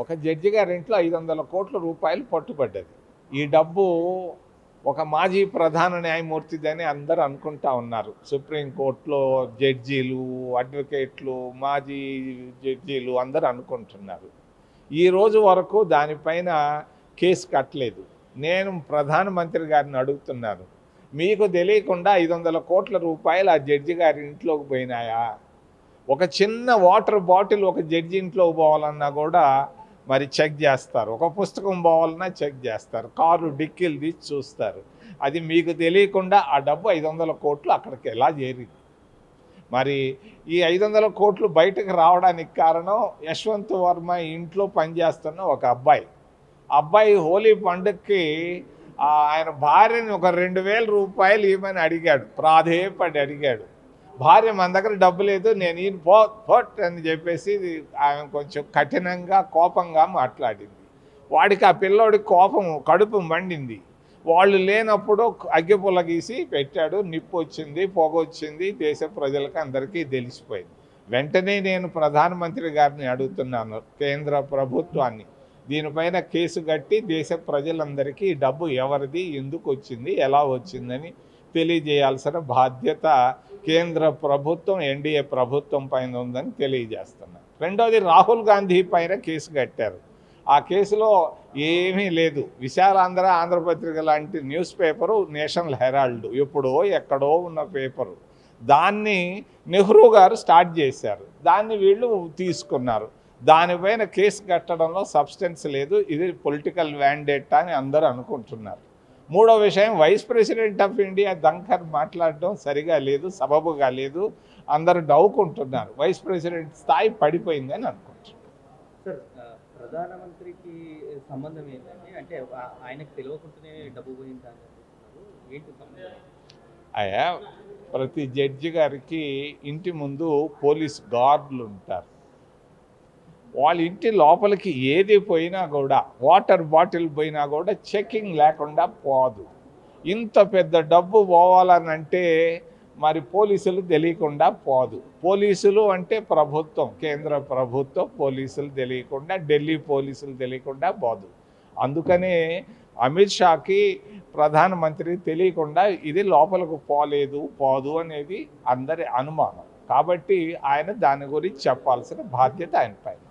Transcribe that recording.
ఒక జడ్జి గారి ఇంట్లో ఐదు వందల కోట్ల రూపాయలు పట్టుబడ్డది. ఈ డబ్బు ఒక మాజీ ప్రధాన న్యాయమూర్తిదని అందరూ అనుకుంటా ఉన్నారు. సుప్రీంకోర్టులో జడ్జీలు అడ్వకేట్లు మాజీ జడ్జీలు అందరూ అనుకుంటున్నారు. ఈ రోజు వరకు దానిపైన కేసు కట్టలేదు. నేను ప్రధానమంత్రి గారిని అడుగుతున్నాను. మీకు తెలియకుండా ఐదు వందల కోట్ల రూపాయలు ఆ జడ్జి గారి ఇంట్లోకి పోయినాయా? ఒక చిన్న వాటర్ బాటిల్ ఒక జడ్జి ఇంట్లోకి పోవాలన్నా కూడా మరి చెక్ చేస్తారు. ఒక పుస్తకం పోవాలన్నా చెక్ చేస్తారు. కారు డిక్కీలు తీసి చూస్తారు. అది మీకు తెలియకుండా ఆ డబ్బు ఐదు వందల కోట్లు అక్కడికి ఎలా చేరింది? మరి ఈ ఐదు వందల కోట్లు బయటకు రావడానికి కారణం యశ్వంత్ వర్మ ఇంట్లో పనిచేస్తున్న ఒక అబ్బాయి. అబ్బాయి హోలీ పండుగకి ఆయన భార్యని ఒక రెండు వేల రూపాయలు ఇవ్వమని అడిగాడు. ప్రాధేయపడి అడిగాడు. భార్య మన దగ్గర డబ్బు లేదు నేను ఈయన పో పోట్ అని చెప్పేసి ఆమె కొంచెం కఠినంగా కోపంగా మాట్లాడింది. వాడికి ఆ పిల్లోడికి కోపం కడుపు మండింది. వాళ్ళు లేనప్పుడు అగ్గిపుల్ల గీసి పెట్టాడు నిప్పు వచ్చింది పొగ వచ్చింది దేశ ప్రజలకు అందరికీ తెలిసిపోయింది. వెంటనే నేను ప్రధానమంత్రి గారిని అడుగుతున్నాను కేంద్ర ప్రభుత్వాన్ని. దీనిపైన కేసు కట్టి దేశ ప్రజలందరికీ డబ్బు ఎవరిది ఎందుకు వచ్చింది ఎలా వచ్చిందని తెలియజేయాల్సిన బాధ్యత కేంద్ర ప్రభుత్వం ఎన్డీఏ ప్రభుత్వం పైన ఉందని తెలియజేస్తున్నారు. రెండోది రాహుల్ గాంధీ పైన కేసు కట్టారు. ఆ కేసులో ఏమీ లేదు. విశాలాంధ్ర ఆంధ్రపత్రిక లాంటి న్యూస్ పేపరు నేషనల్ హెరాల్డ్ ఎప్పుడో ఎక్కడో ఉన్న పేపరు. దాన్ని నెహ్రూ గారు స్టార్ట్ చేశారు. దాన్ని వీళ్ళు తీసుకున్నారు. దానిపైన కేసు కట్టడంలో సబ్స్టెన్స్ లేదు. ఇది పొలిటికల్ వ్యాండేట్ అని అందరూ అనుకుంటున్నారు. మూడో విషయం vice president of India Dhankhar మాట్లాడడం సరిగా లేదు సబబుగా లేదు. అందరూ నవ్వుకుంటున్నారు. వైస్ ప్రెసిడెంట్ స్థాయి పడిపోయిందని అనుకుంటున్నారు ప్రధానమంత్రికి సంబంధం ఏంటంటే అంటే ఆయనకు తెలియకుండానే డబ్బు పోయిందా అని అంటున్నారు ఏంటి సంబంధం? అయ్యా ప్రతి జడ్జి గారికి ఇంటి ముందు పోలీస్ గార్డులు ఉంటారు. వాళ్ళ ఇంటి లోపలికి ఏది పోయినా కూడా వాటర్ బాటిల్ పోయినా కూడా చెకింగ్ లేకుండా పోదు. ఇంత పెద్ద డబ్బు పోవాలనంటే మరి పోలీసులు తెలియకుండా పోదు. పోలీసులు అంటే ప్రభుత్వం కేంద్ర ప్రభుత్వం పోలీసులు తెలియకుండా ఢిల్లీ పోలీసులు తెలియకుండా పోదు. అందుకనే అమిత్ షాకి ప్రధానమంత్రి తెలియకుండా ఇది లోపలికి పోలేదు పోదు అనేది అందరి అనుమానం. కాబట్టి ఆయన దాని గురించి చెప్పాల్సిన బాధ్యత ఆయన పైన.